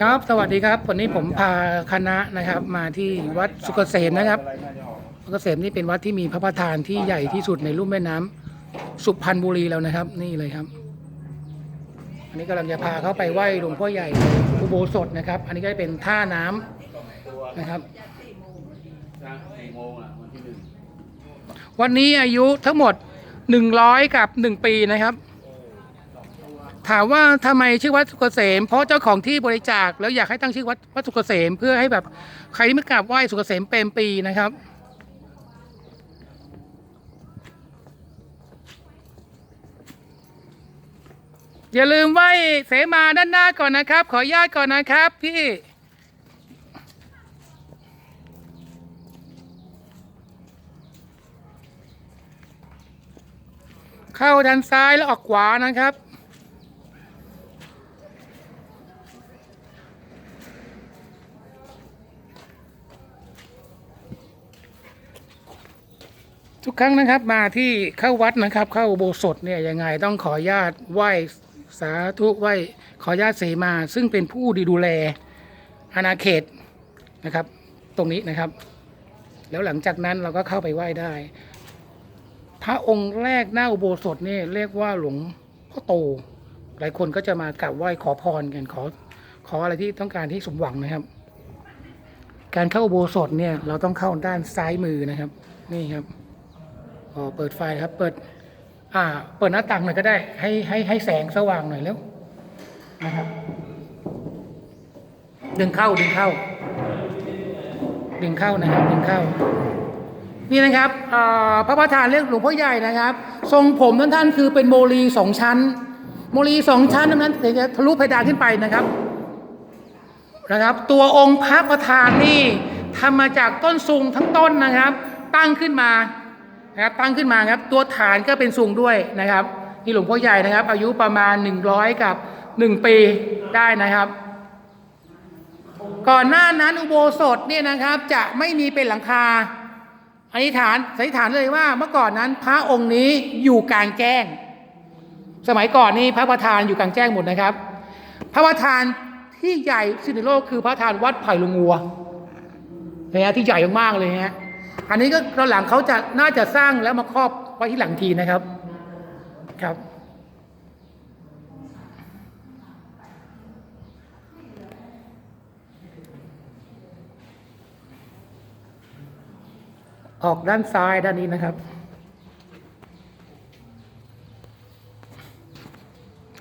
ครับ สวัสดีครับ วันนี้ผมพาคณะนะครับ มาที่วัดสุกเกษมนะครับอะไระออกสุกเกษมนี่เป็นวัดที่มีพระประธานที่ใหญ่ที่สุดในลุ่มแม่น้ำสุพรรณบุรีแล้วนะครับ นี่เลยครับ อันนี้กำลังจะพาเข้าไปไหว้หลวงพ่อใหญ่อุโบสถนะครับ อันนี้ก็จะเป็นท่าน้ำนะครับสี่โมงอะวันที่หนึ่งวันนี้อยุทั้งหมด100กับ1ปีนะครับ ถามว่าทำไมชื่อวัดสุกเกษม เพราะเจ้าของที่บริจาคแล้วอยากให้ตั้งชื่อวัดวัดสุกเกษม เพื่อให้แบบใครที่ไม่กราบไหว้สุกเกษมเป็นปีนะครับ อย่าลืมไหว้เสมาด้านหน้าก่อนนะครับ ขออนุญาตก่อนนะครับพี่เข้าด้านซ้ายแล้วออกขวานะครับ ทุกครั้งนะครับมาที่เข้าวัดนะครับ เข้าโบสถเนี่ยยังไงต้องขออนุญาตไหว้สาธุไหว้ขออนุญาตเสมา ซึ่งเป็นผู้ดีดูแลอาณาเขตนะครับ ตรงนี้นะครับ แล้วหลังจากนั้นเราก็เข้าไปไหว้ได้ พระองค์แรกหน้าอุโบสถนี่เรียกว่าหลวงพ่อโต หลายคนก็จะมากราบไหว้ขอพรกันขอขออะไรที่ต้องการที่สมหวังนะครับ การเข้าอุโบสถเนี่ยเราต้องเข้าด้านซ้ายมือนะครับ นี่ครับ อ๋อเปิดไฟครับเปิดอ่าเปิดหน้าต่างหน่อยก็ได้ ให้ให้ให้แสงสว่างหน่อยแล้วนะครับ ดึงเข้าดึงเข้า ดึงเข้านะครับดึงเข้า นี่นะครับพระประธานเรียกหลวงพ่อใหญ่นะครับ ทรงผมท่านท่านคือเป็นโมลีสองชั้น โมลีสองชั้นนั้นเดี๋ยวจะทะลุเพดานขึ้นไปนะครับนะครับ ตัวองค์พระประธานนี่ทำมาจากต้นซุงทั้งต้นนะครับ ตั้งขึ้นมา นะครับตั้งขึ้นมาครับตัวฐานก็เป็นซุงด้วยนะครับนี่หลวงพ่อใหญ่นะครับ อายุประมาณ 100 กับ 1 ปีได้นะครับ ก่อนหน้านั้นอุโบสถเนี่ยนะครับจะไม่มีเป็นหลังคาอธิษฐานสันนิษฐานเลยว่าเมื่อก่อนนั้นพระองค์นี้อยู่กลางแจ้ง สมัยก่อนนี่พระประธานอยู่กลางแจ้งหมดนะครับ พระประธานที่ใหญ่สุดในโลกคือพระประธานวัดไผ่ลงงัวนะฮะที่ใหญ่มากๆเลยฮะ อันนี้ก็ตอนหลังเขาจะน่าจะสร้างแล้วมาครอบไว้ที่หลังทีนะครับ ครับออกด้านซ้ายด้านนี้นะครับ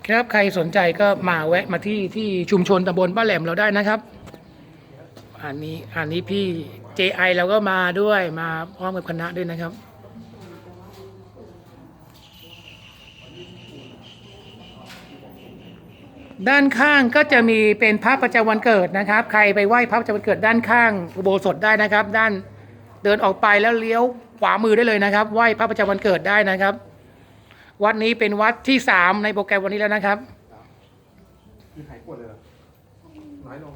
ครับใครสนใจก็มาแวะมาที่ที่ชุมชนตำบลบ้านแหลมเราได้นะครับ อันนี้อันนี้พี่ JI เราก็มาด้วยมาพร้อมกับคณะด้วยนะครับ ด้านข้างก็จะมีเป็นพระประจำวันเกิดนะครับ ใครไปไหว้พระประจำวันเกิดด้านข้างอุโบสถได้นะครับ ด้านเดินออกไปแล้วเลี้ยวขวามือได้เลยนะครับ ไหว้พระประจำวันเกิดได้นะครับ วัดนี้เป็นวัดที่สามในโปรแกรมวันนี้แล้วนะครับคือหายปวดเลยหรอน้อยลง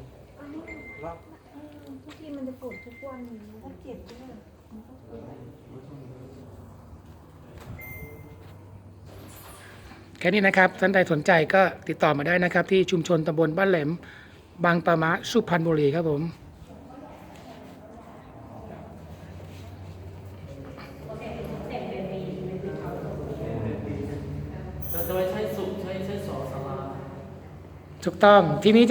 รอบทุกทีมันจะปวดทุกวันมันก็เจ็บด้วยมันก็ปวดแค่นี้นะครับท่านใดสนใจก็ติดต่อมาได้นะครับ ที่ชุมชนตำบลบ้านแหลม บางปะมะสุพรรณบุรีครับผมจะจะไปใช้สุขใช้ใช้สอสาราถูกต้องที่นี้